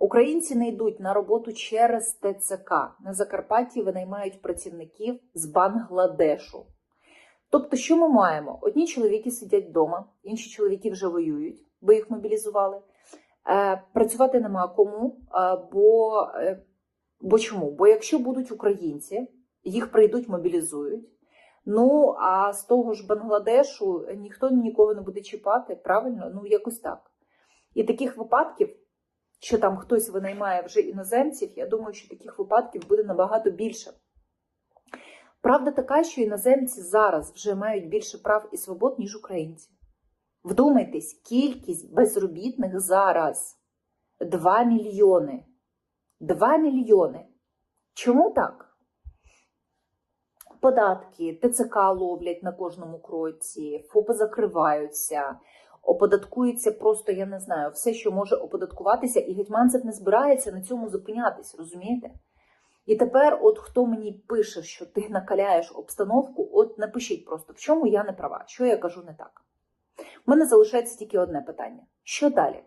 Українці не йдуть на роботу через ТЦК. На Закарпатті винаймають працівників з Бангладешу. Тобто, що ми маємо? Одні чоловіки сидять вдома, інші чоловіки вже воюють, бо їх мобілізували. Е, працювати нема кому, е, бо, е, бо чому? Бо якщо будуть українці, їх прийдуть, мобілізують. Ну а з того ж Бангладешу ніхто нікого не буде чіпати, правильно? Ну якось так. І таких випадків, що там хтось винаймає вже іноземців, я думаю, що таких випадків буде набагато більше. Правда така, що іноземці зараз вже мають більше прав і свобод, ніж українці. Вдумайтесь, кількість безробітних зараз 2 мільйони. 2 мільйони. Чому так? Податки, ТЦК ловлять на кожному кроці, ФОПи закриваються, оподаткується просто, я не знаю, все, що може оподаткуватися, і Гетьманцев не збирається на цьому зупинятись, розумієте? І тепер, от хто мені пише, що ти накаляєш обстановку, от напишіть просто, в чому я не права, що я кажу не так. У мене залишається тільки одне питання: що далі?